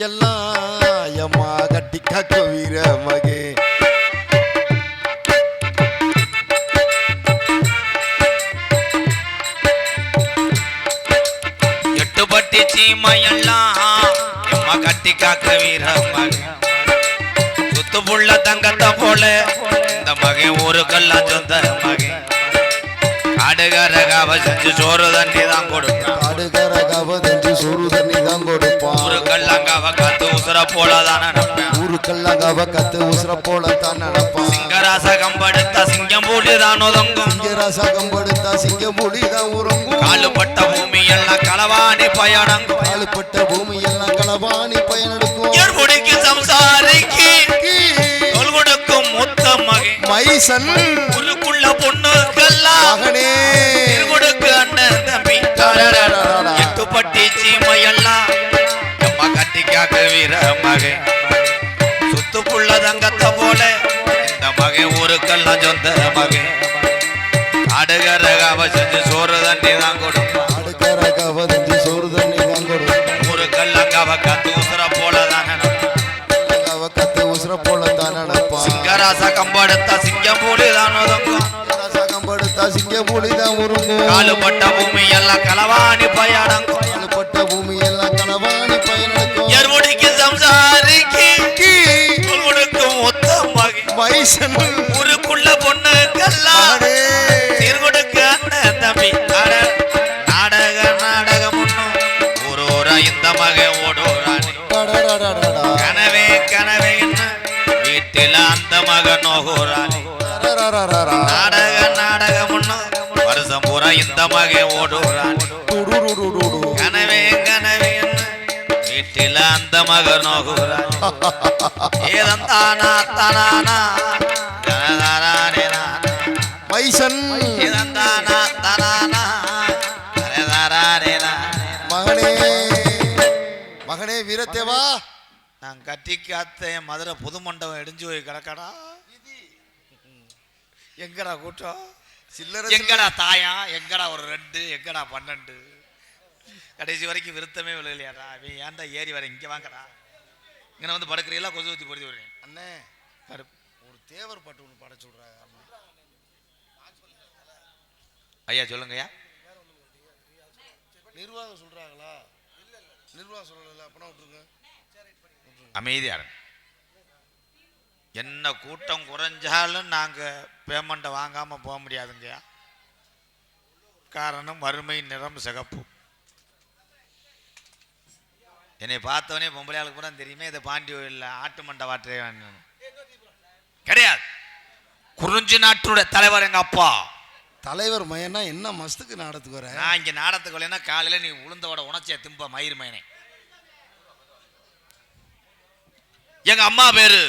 எல்லாம் எம்மா கட்டி காக்க வீர காடுகாரகாவ செஞ்சு சோறு தண்ணி தான் கொடுப்பான். காடுகர கவதஞ்சு சோறு தண்ணி தான் கொடுப்பான். ஊருக்கெல்லாம் காவ காத்து உசுர போல தான் நினைப்பேன் ஊருக்கெல்லாம் கவ கத்து உசுர போல தான் நடப்பான். சிங்கராச கம்பெடுத்த சிங்கம் பூட்டி தான் ஒதுங்கும். சிங்கராசா கம்பெடுத்தா சிங்க மொழி தான் உறங்கும். காலுப்பட்ட பூமி எல்லாம் களவாணி பயணங்கும். காலுப்பட்ட பூமி எல்லாம் களவாணி பயனெடுக்கும் மைசன். ஊருக்குள்ள பொண்ணுக்கெல்லாம் மகனே. கொடுக்கு அண்ணன் தம்பி. எட்டு பட்டி சீமையெல்லாம் எம்மா கட்டிக்காக்க வீர மகன். சுத்துக்குள்ள தங்கத்தை போல இந்த மகன் ஊருக்கெல்லாம் சொந்த மகன். சிங்கம் போலி தான் ஒதுங்கும். சிங்கராசா கம்பெடுத்தா சிங்க மொழி தான் உறங்கும் காலுப்பட்ட பூமி எல்லாம் களவாணி பயணங்கும். காலுப்பட்ட பூமி எல்லாம் களவாணி பயனெடுக்கும் எருமுடிக்கு சம்சாரிக்கு தொல் கொடுக்கும் முத்த மகன் மைசன் ஊருக்குள்ள பொண்ணுக்கெல்லாம் மகனே சீர்கொடுக்க அண்ணன் தம்பி. அட நாடக நாடகம் ஒண்ணும் ஒரு ஊரா இந்த மகன் ஓடோராணி அடடடடடா. கனவே கனவே என்ன வீட்டில அந்த மகன் நோகோராணி. நாடக நாடகம் ஒண்ணும் வருஷம் பூரா இந்த ஓடோராணி டுடுடுடுடுடு. கனவே கனவே என்ன? வீட்டில அந்த மகன் நோகோராணி ஏதந்தானா தனானா? தனதானே நானா. மைசன். தனதானே நானே. மகனே மகனே வீரத்தேவா. நான் கட்டி காத்த மதுரை புது மண்டபம் இடிஞ்சு போய் கிடக்கடா. எங்கடா கூட்டம்? சில்லறை எங்கடா தாயா? எங்கடா ஒரு ரெண்டு எங்கடா பன்னெண்டு? கடைசி வரைக்கும் விருத்தமே விழுகலையாடா அவன் ஏன்டா ஏறி வர? இங்க வாங்கடா. இங்கே வந்து படுக்கிறீங்களா கொசு ஊற்றி பொறுத்து வரேன் அண்ணே ஒரு தேவர் பாட்டு ஒன்று பாட சொல்றாங்க ஐயா சொல்லுங்கய்யா நிர்வாகம் சொல்றாங்களா? நிர்வாகம் சொல்லல அப்பனா விட்டுருங்க. அமைதியா இருங்க. என்ன கூட்டம் குறைஞ்சாலும் நாங்க பேமெண்ட்டை வாங்காம போக முடியாதுங்கய்யா காரணம் வறுமை நிறம் சிகப்பு. என்னை பார்த்தவனே பொம்பளையாளுக்கு கூட தெரியுமே இதை பாண்டி கோயிலில் ஆட்டு மண்டை வாட்டே கிடையாது. குறிஞ்சி நாட்டுடைய தலைவர் எங்க அப்பா. தலைவர் மயனா என்ன மஸ்துக்கு நாடத்துக்கு வர? நான் இங்க நாடத்துக்கு வரலைன்னா காலையில நீ உளுந்தோட உணர்ச்சியை திம்ப மயிர் மயனே. எங்க அம்மா பேரு?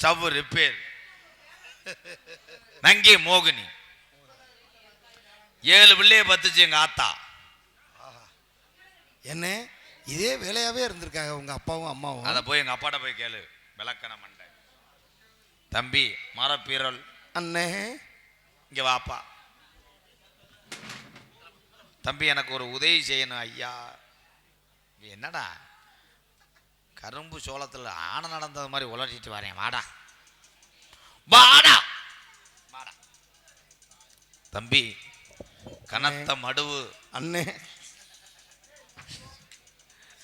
ஸ்டவ் ரிப்பேர் நங்கி மோகினி. ஏழு பிள்ளைய பத்துச்சு எங்க ஆத்தா. என்ன? இதே வேலையாவே இருந்திருக்காங்க உங்க அப்பாவும் அம்மாவும். அதை போய் எங்க அப்பாட்ட போய் கேளு. விளக்கண மண்டை. தம்பி மரப்பீரல். அண்ணே. இங்க வாப்பா தம்பி எனக்கு ஒரு உதவி செய்யணும் ஐயா. என்னடா? கரும்பு சோளத்தில் ஆனை நடந்தது மாதிரி உலர்த்திட்டு வரேன். வாடா. வாடா. வாடா. தம்பி கனத்த மடுவு. அண்ணே.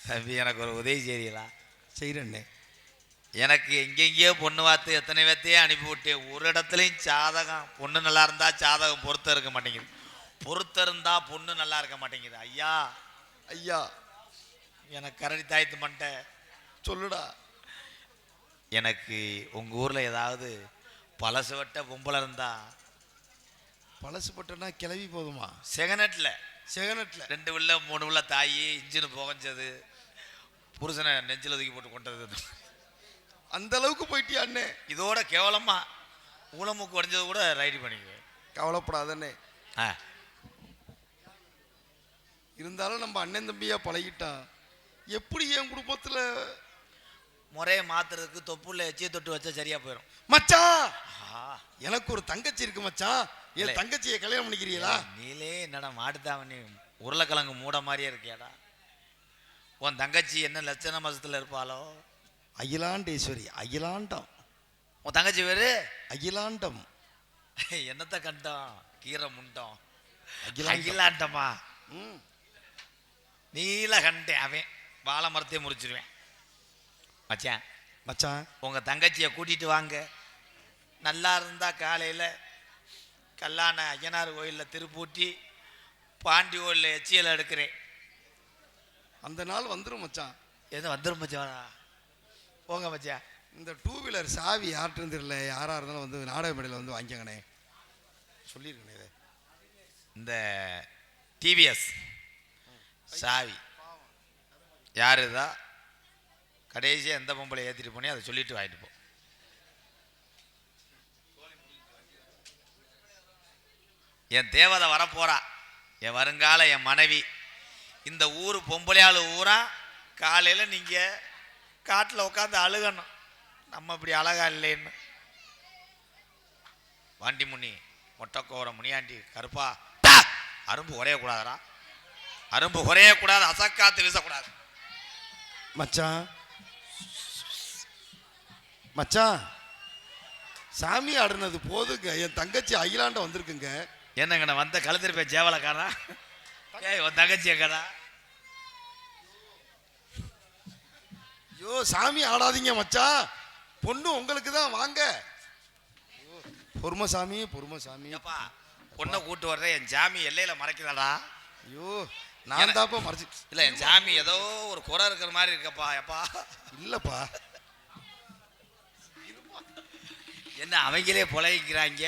தம்பி எனக்கு ஒரு உதவி செய்றீங்களா? செய்யறண்ணே எனக்கு எங்கெங்கேயோ பொண்ணு பார்த்து எத்தனை பேர்த்தையே அனுப்பி விட்டேன் ஒரு இடத்துலையும் ஜாதகம் பொண்ணு நல்லா இருந்தா ஜாதகம் பொருத்தம் இருக்க மாட்டேங்குது. பொருத்தம் இருந்தா பொண்ணு நல்லா இருக்க மாட்டேங்குது. ஐயா. ஐயா. எனக்கு கரடி தாய்த்து மண்டை. சொல்லுடா. எனக்கு உங்க ஊர்ல ஏதாவது பழசு வட்ட பொம்பளை இருந்தா? பழசு பட்டனா கிளவி போதுமா? செகனட்ல செகனட்ல ரெண்டு உள்ள மூணு உள்ள தாயி இன்ஜின் புகஞ்சது புருஷனை நெஞ்சில் தூக்கி போட்டு கொண்டது அந்த அளவுக்கு போயிட்டியா அண்ணே? இதோட கேவலமா ஊனமுக்கு உடஞ்சது கூட ரைடு பண்ணிக்குவேன். கவலைப்படாதண்ணே. ஆ. இருந்தாலும் நம்ம அண்ணன் தம்பியா பழகிட்டான் எப்படி என் குடும்பத்துல முறையை மாத்துறதுக்கு தொப்புள்ள எச்சியை தொட்டு வச்சா சரியா போயிடும் மச்சான். எனக்கு ஒரு தங்கச்சி இருக்கு மச்சான். என் தங்கச்சியை கல்யாணம் பண்ணிக்கிறீங்களா? நீலே என்னடா மாடுதாவணி உருளைக்கிழங்கு மூட மாதிரியே இருக்கியாடா. உன் தங்கச்சி என்ன லட்சண மாசத்துல இருப்பாளோ? அகிலாண்டேஸ்வரி அகிலாண்டம். உன் தங்கச்சி பேரு? அகிலாண்டம். என்னத்த கண்டம்? கீரை முண்டம். அகிலாண்டம். நீல கண்டேன் அவன். வாழை மரத்தையே முறிச்சிருவேன். மச்சான் மச்சான். உங்க தங்கச்சியை கூட்டிட்டு வாங்க. நல்லா இருந்தா காலையில கல்லான ஐயனார் கோயிலில் திருப்பூட்டி பாண்டி கோயிலில் எச்சியல் எடுக்கிறேன். அந்த நாள் வந்துடும் மச்சான். எதுவும் வந்துடும் மச்சான் போங்க மச்சான். இந்த டூ வீலர் சாவி யார்கிட்ட தெரியல யாராக இருந்தாலும் வந்து நாடக மேடையில் வந்து வாங்கிக்கங்கண்ணே. சொல்லியிருக்கேனே இதை. இந்த டிவிஎஸ் சாவி. யார் இதா? கடைசியாக எந்த பொம்பளை ஏற்றிட்டு போனே அதை சொல்லிட்டு வாங்கிட்டு போ. என் தேவதை வரப்போகிறா என் வருங்கால என் மனைவி. இந்த ஊர் பொம்பளையாள் ஊரா. காலையில் நீங்கள் காட்டில் உட்காந்து அழுகணும். நம்ம இப்படி அழகா இல்லைன்னு. வாண்டி முனி மொட்டைக்கோர முனியாண்டி கருப்பா அரும்பு குறையக்கூடாதரா அரும்பு குறையக்கூடாது அசக்காத்து வீசக்கூடாது. மச்சான் மச்சான் சாமி ஆடுனது போதுங்க. என் தங்கச்சி அகிலாண்டம் வந்திருக்குங்க. என்னங்க நான் வந்த கழுத்திருப்ப ஜேவலக்காரா ஏய் உன் தங்கச்சி எங்கடா? ஐயோ சாமி ஆடாதீங்க மச்சான். பொண்ணு உங்களுக்கு தான் வாங்க. ஐயோ, பொறுமை சாமி பொறுமை சாமி. ஏப்பா பொண்ணை கூட்டு வர்ற என் ஜாமி எல்லையில மறைக்குதாடா ஐயோ நான் தாப்பா மறைச்சு இல்ல என் ஜாமி ஏதோ ஒரு குறை இருக்கிற மாதிரி இருக்கப்பா எப்பா இல்லப்பா. என்ன அவங்களே புழைக்கிறாங்க?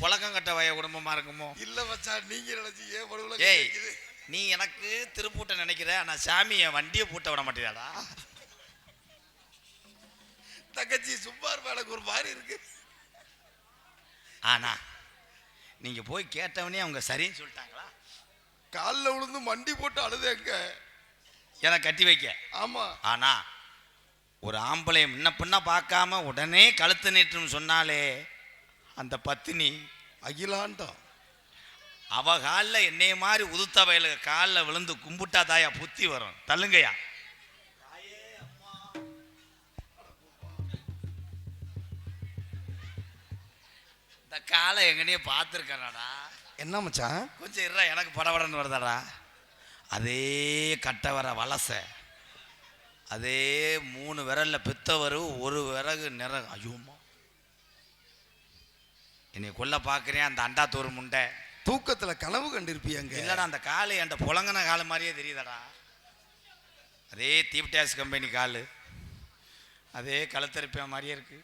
புழக்கங்கட்ட வய குடும்பமா இருக்குமோ? இல்ல மச்சான் நீங்க நினைச்சு ஏன் படுவுல ஏய் நீ எனக்கு திருப்பூட்ட நினைக்கிற ஆனா சாமி என் வண்டியை பூட்ட விட மாட்டேதாடா தங்கச்சி சும்மா இருப்பா எனக்கு ஒரு மாதிரி இருக்கு. ஆனா நீங்க போய் கேட்டவனே அவங்க சரின்னு சொல்லிட்டாங்களா? காலில் விழுந்து மண்டி போட்டு அழுதேங்க. எனக்கு கட்டி வைக்க. ஆமா. ஆனா ஒரு ஆம்பளை முன்ன பின்ன பார்க்காம உடனே கழுத்து நீட்டுன்னு சொன்னாலே அந்த பத்தினி அகிலாண்டம் அவ காலில் என்னைய மாதிரி உதுத்த வயலுக்கு காலில் விழுந்து கும்பிட்டா தாயா புத்தி வரும். தள்ளுங்கய்யா. இந்த காலை எங்கனையே பார்த்துருக்கேனாடா. என்ன மச்சான்? கொஞ்சம் இருடா எனக்கு படபடன்னு வருதாடா. அதே கட்டை வர வலசை. அதே மூணு விரல்ல பித்தவரு ஒரு விறகு நிற ஐயோம்மா. என்னை கொல்ல பார்க்குறேன் அந்த அண்டாத்தூர் முண்டை. தூக்கத்துல கனவு கண்டிருப்பியங்க. இல்லடா அந்த காலு என்கிட்ட புழங்கின காலு மாதிரியே தெரியுதாடா. அதே தீப்டாஸ் கம்பெனி காலு. அதே கழுத்தரிப்ப மாதிரியே இருக்கு.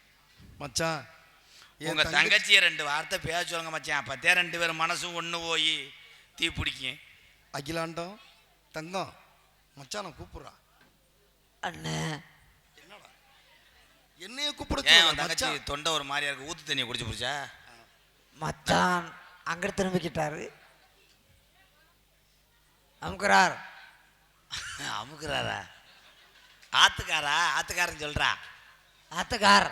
மச்சான் உங்க தங்கச்சி தங்கச்சியை ரெண்டு வார்த்தை பேச சொல்லுங்க மச்சான். அப்பத்தே ரெண்டு பேரும் மனசும் ஒன்று போய் தீ பிடிக்கும். அகிலாண்டம் தங்கம். மச்சான கூப்பிடுறா அண்ணே என்னடா? என்னைய கூப்பிட ஏன் சொல்லு, உன் தங்கச்சி மச்சான். தொண்டை ஒரு மாதிரியா இருக்கு? ஊத்து தண்ணியை குடிச்சு பிடிச்சா? மச்சான் அங்கிட்டு திரும்பிக்கிட்டாரு. அமுக்குறார். அமுக்குறாரா? ஆத்துக்காரா? ஆத்துக்காரன் சொல்றா. அத்தக்கார்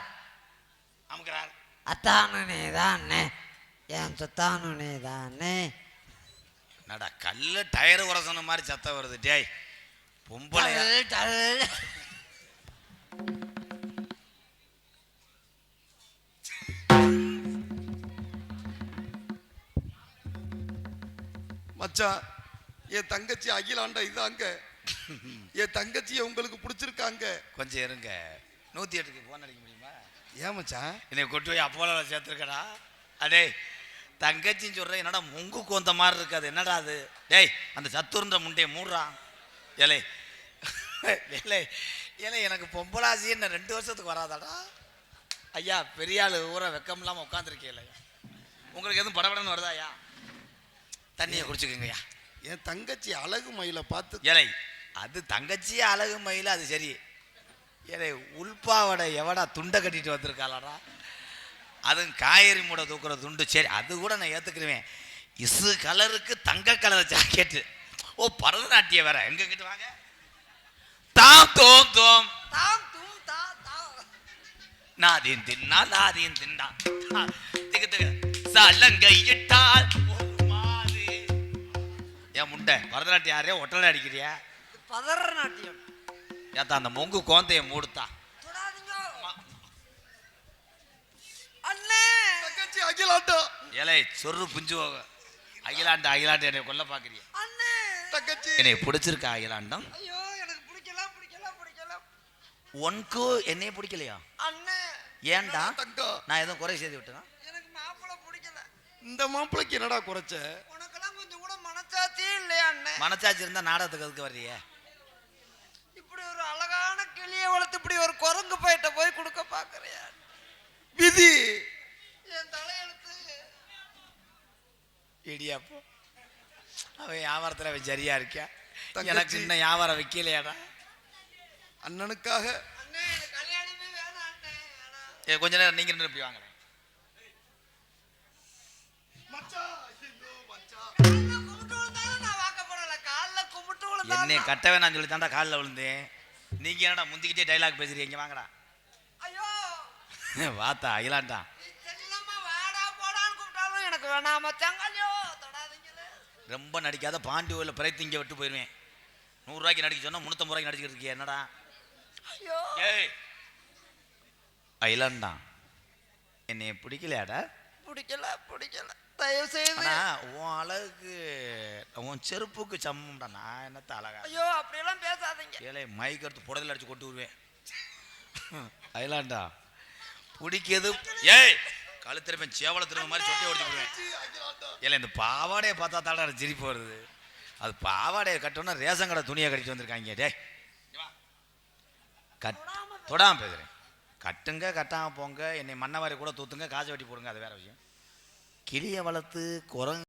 அமுக்குறார். அத்தானு அண்ணே என் சொத்தானு நீதானே என்னடா கல்லு டயர் உரசன மாதிரி சத்தம் வருது டேய். பொம்பளை. மச்சான் என் தங்கச்சி அகிலாண்ட இதாங்க. என் தங்கச்சியை உங்களுக்கு பிடிச்சிருக்காங்க. கொஞ்சம் இருங்க. நூத்தி எட்டுக்கு போன் அடிக்க முடியுமா? ஏன் மச்சான்? என்னை கொண்டு போய் அப்போல சேர்த்துருக்கடா. அடே தங்கச்சின்னு சொல்ற என்னடா முங்கு கோந்த மாதிரி இருக்காது. என்னடா அது? டேய் அந்த சத்துருன்ற முண்டையை மூடுறா ஏலே ஏலே ஏலே எனக்கு பொம்பளாசி என்ன ரெண்டு வருஷத்துக்கு வராதாடா. ஐயா பெரிய ஆளு ஊரை வெக்கம் இல்லாமல் உட்காந்துருக்கேன் உங்களுக்கு எதுவும் படபடன்னு வருதா ஐயா? தண்ணியை குடிச்சுக்கோங்கய்யா என் தங்கச்சி அழகு மயில பார்த்து ஏலே அது தங்கச்சி அழகு மயில் அது சரி. ஏலே உள்பாவடை எவடா துண்டை கட்டிட்டு வந்திருக்காளடா. அதுவும் காய்கறி மூட தூக்குற துண்டு சரி அது கூட நான் ஏற்றுக்குருவேன் இசு கலருக்கு தங்க கலர் ஜாக்கெட்டு. ஓ பரதநாட்டியம் வேற எங்க கிட்ட வாங்க. தாம் தோம் தோம். தாம் தூம் தா தா. நாதீன் தின்னா நாதீன் தின்னா திக்கு திக்கு சலங்கையிட்டால் ஒரு மாது ஏன் முண்டை பரதநாட்டியம் யாரையா ஒட்டலை அடிக்கிறியா? பதற நாட்டியம் ஏத்தா அந்த மொங்கு கோந்தைய மூடுத்தா. தொடாதீங்க. அண்ணே. தங்கச்சி அகிலாண்டா. ஏலே சொரு புஞ்சு போக அகிலாண்ட அகிலாண்ட என்னை கொல்ல பாக்குறிய என்னை பிடிச்சிருக்கா அகிலாண்டம்? ஐயோ எனக்கு பிடிக்கல பிடிக்கல பிடிக்கல உனக்கு என்னைய பிடிக்கலையா? அண்ணே ஏன்டா? நான் எதுவும் குறை செய்து விட்டேனா? எனக்கு மாப்பிள்ளை பிடிக்கல. இந்த மாப்பிளைக்கு என்னடா குறைச்ச? உனக்கெல்லாம் கொஞ்சம் கூட மனச்சாட்சியே இல்லையா அண்ணே? மனச்சாட்சி இருந்தா நாடகத்துக்கு அதுக்கு வர்றியே இப்படி ஒரு அழகான கிளியை வளர்த்து இப்படி ஒரு குரங்கு போயிட்ட போய் கொடுக்க பாக்குறியா விதி! என் தலையெழுத்து. இடியாப்போ அவன் வியாபாரத்தில் அவன் சரியா இருக்கியா. எனக்கு இன்னும் வியாபாரம் வைக்கலையாடா? அண்ணனுக்காக. அண்ணே எனக்கு கல்யாணமே வேணாம் அண்ணே வேணாம். ஏ கொஞ்ச நேரம் நீங்க ரெண்டு போய் வாங்குறேன் என்னை கட்ட வேணாம்னு சொல்லி தாண்டா காலில் விழுந்தேன். நீங்க என்னடா முந்திக்கிட்டே டைலாக் பேசுறீங்க? இங்க வாங்கடா. ஐயோ. வாத்தா அகிலாண்டா. நீ செல்லம்மா வாடா போடான்னு கூப்பிட்டாலும் எனக்கு வேணாம் மச்சான். ஐயோ தொடாதீங்களே ரொம்ப நடிக்காத பாண்டி கோயிலில் பிறை திங்க விட்டு போயிருவேன். நூறுரூவாய்க்கு நடிக்க சொன்னா முந்நூற்றம்பது ரூபாய்க்கு நடிச்சிட்டு இருக்கிய என்னடா? ஐயோ. ஏய். அகிலாண்டா என்னை பிடிக்கலையாடா? பிடிக்கல பிடிக்கல. தயவு செய்து உன் அழகுக்கு உன் செருப்புக்கு சம்மம்டா நான் என்னத்த அழகா? ஐயோ அப்படியெல்லாம் பேசாதீங்க. ஏழை மைக் எடுத்து புடதில் அடிச்சு கொண்டு வருவேன் அயலாண்டா பிடிக்கிறது ஏய் கழுத்திருப்பேன் சேவலை திரும்ப மாதிரி சொட்டை ஓடிச்சு விடுவேன். ஏல இந்த பாவாடையை பார்த்தா தாடா சிரிப்பு வருது. அது பாவாடையை கட்டணும்னா ரேஷன் கடை துணியை கட்டிட்டு வந்திருக்காங்க. டேய். கட் தொடாம பேசுகிறேன் கட்டுங்க கட்டாம போங்க. என்னை மண்ணவாரி கூட தூத்துங்க காசை வெட்டி போடுங்க அது வேற விஷயம். கிளியை வளர்த்து குரங்கு